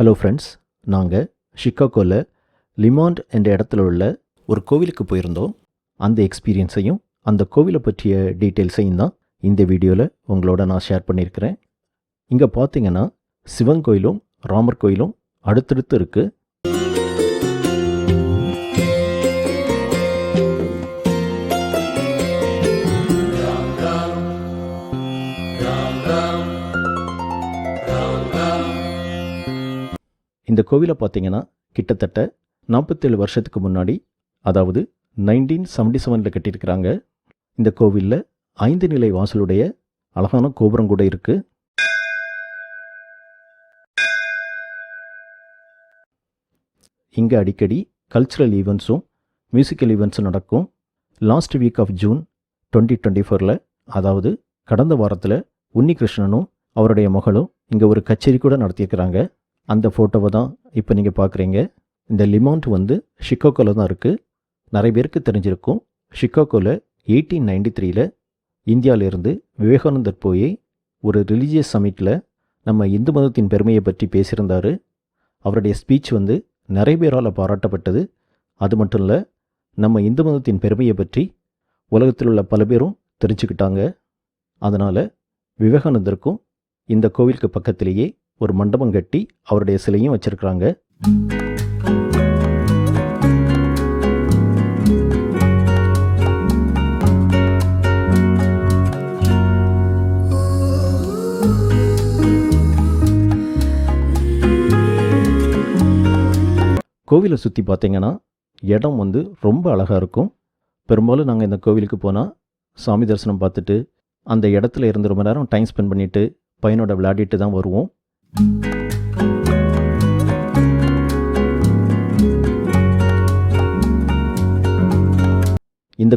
Hello friends நாங்கள் ஷிகாகோவில் லிமாண்ட் என்ற இடத்துல உள்ள ஒரு கோவிலுக்கு போயிருந்தோம். அந்த எக்ஸ்பீரியன்ஸையும் அந்த கோவிலை பற்றிய டீட்டெயில்ஸையும் தான் இந்த வீடியோவில் உங்களோட நான் ஷேர் பண்ணியிருக்கிறேன். இங்கே பார்த்தீங்கன்னா சிவன் கோயிலும் ராமர் கோயிலும் அடுத்தடுத்து இருக்குது இந்த கோவிலை பார்த்தீங்கன்னா கிட்டத்தட்ட நாற்பத்தேழு வருஷத்துக்கு முன்னாடி அதாவது நைன்டீன் செவன்டி செவனில் கட்டியிருக்கிறாங்க. இந்த கோவிலில் ஐந்து நிலை வாசலுடைய அழகான கோபுரம் கூட இருக்குது இங்கே அடிக்கடி கல்ச்சுரல் ஈவெண்ட்ஸும் மியூசிக்கல் ஈவெண்ட்ஸும் நடக்கும். Last week of June twenty twenty ஃபோரில் அதாவது கடந்த வாரத்தில் உன்னிகிருஷ்ணனும் அவருடைய மகளும் இங்கே ஒரு கச்சேரி கூட நடத்தியிருக்கிறாங்க. அந்த ஃபோட்டோவை தான் இப்போ நீங்கள் பார்க்குறீங்க இந்த லிமாண்ட் வந்து ஷிகாகோவில் தான் இருக்குது நிறைய பேருக்கு தெரிஞ்சிருக்கும். ஷிகாகோவில் எயிட்டீன் நைன்டி த்ரீயில் இந்தியாவிலேருந்து விவேகானந்தர் போய் ஒரு ரிலீஜியஸ் சமிட்டில் நம்ம இந்து மதத்தின் பெருமையை பற்றி பேசியிருந்தார். அவருடைய ஸ்பீச் வந்து நிறைய பேரால் பாராட்டப்பட்டது. அது மட்டும் இல்லை நம்ம இந்து மதத்தின் பெருமையை பற்றி உலகத்தில் உள்ள பல பேரும் தெரிஞ்சுக்கிட்டாங்க. அதனால் விவேகானந்தருக்கும் இந்த கோவிலுக்கு பக்கத்திலேயே ஒரு மண்டபம் கட்டி அவருடைய சிலையும் வச்சிருக்கிறாங்க. கோவிலை சுற்றி பார்த்தீங்கன்னா இடம் வந்து ரொம்ப அழகாக இருக்கும். பெரும்பாலும் நாங்கள் இந்த கோவிலுக்கு போனால் சாமி தரிசனம் பார்த்துட்டு அந்த இடத்துல இருந்து ரொம்ப நேரம் டைம் ஸ்பெண்ட் பண்ணிவிட்டு பையனோட விளையாடிட்டு தான் வருவோம். இந்த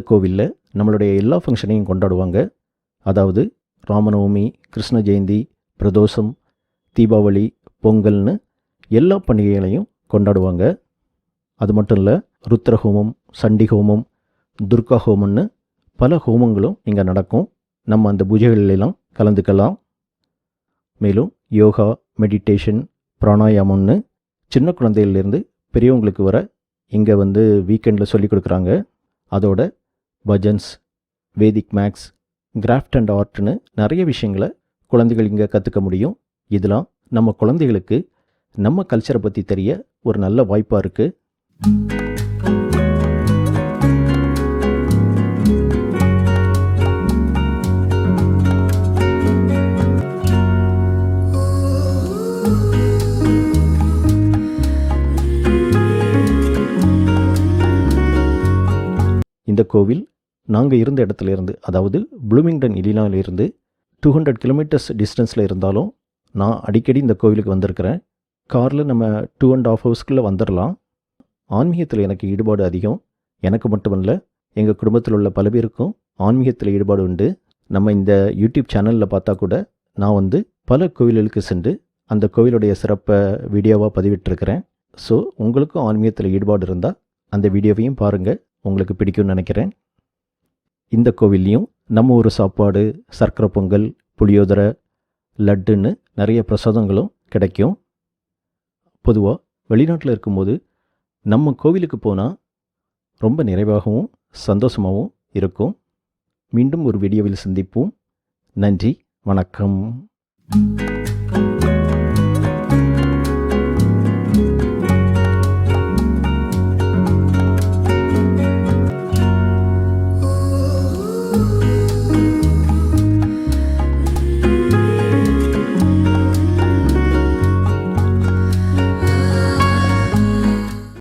கோவிலில் நம்மளுடைய எல்லா ஃபங்க்ஷனையும் கொண்டாடுவாங்க. அதாவது ராமநவமி கிருஷ்ண ஜெயந்தி பிரதோஷம் தீபாவளி பொங்கல்னு எல்லா பண்டிகைகளையும் கொண்டாடுவாங்க. அது மட்டும் இல்லை ருத்ர ஹோமம் சண்டி ஹோமம் துர்கா ஹோமம்னு பல ஹோமங்களும் இங்கே நடக்கும். நம்ம அந்த பூஜைகளிலெல்லாம் கலந்துக்கலாம். மேலும் யோகா மெடிடேஷன் பிராணாயாமம்னு சின்ன குழந்தையிலேருந்து பெரியவங்களுக்கு வர இங்கே வந்து வீக்கெண்டில் சொல்லிக் கொடுக்குறாங்க. அதோட bhajans Vedic maths craft and ஆர்ட்னு நிறைய விஷயங்களை குழந்தைகள் இங்கே கற்றுக்க முடியும். இதெல்லாம் நம்ம குழந்தைகளுக்கு நம்ம கல்ச்சரை பற்றி தெரிய ஒரு நல்ல வாய்ப்பாக இருக்குது இந்த கோவில் நாங்கள் இருந்த இடத்துல இருந்து அதாவது ப்ளூமிங்டன் இலினாவிலிருந்து டூ ஹண்ட்ரட் கிலோமீட்டர்ஸ் டிஸ்டன்ஸில் இருந்தாலும் நான் அடிக்கடி இந்த கோவிலுக்கு வந்திருக்கிறேன். காரில் நம்ம டூ அண்ட் ஆஃப் ஹவர்ஸ்க்குள்ளே வந்துடலாம் ஆன்மீகத்தில் எனக்கு ஈடுபாடு அதிகம். எனக்கு மட்டுமல்ல எங்கள் குடும்பத்தில் உள்ள பல பேருக்கும் ஆன்மீகத்தில் ஈடுபாடு உண்டு. நம்ம இந்த யூடியூப் சேனலில் பார்த்தா கூட நான் வந்து பல கோவில்களுக்கு சென்று அந்த கோவிலுடைய சிறப்பை வீடியோவாக பதிவிட்டிருக்கிறேன். ஸோ உங்களுக்கும் ஆன்மீகத்தில் ஈடுபாடு இருந்தால் அந்த வீடியோவையும் பாருங்கள் உங்களுக்கு பிடிக்கும்னு நினைக்கிறேன். இந்த கோவில்லையும் நம்ம ஊர் சாப்பாடு சர்க்கரை பொங்கல் புளியோதரை லட்டுன்னு நிறைய பிரசாதங்களும் கிடைக்கும். பொதுவாக வெளிநாட்டில் இருக்கும்போது நம்ம கோவிலுக்கு போனால் ரொம்ப நிறைவாகவும் சந்தோஷமாகவும் இருக்கும். மீண்டும் ஒரு வீடியோவில் சந்திப்போம். நன்றி வணக்கம்.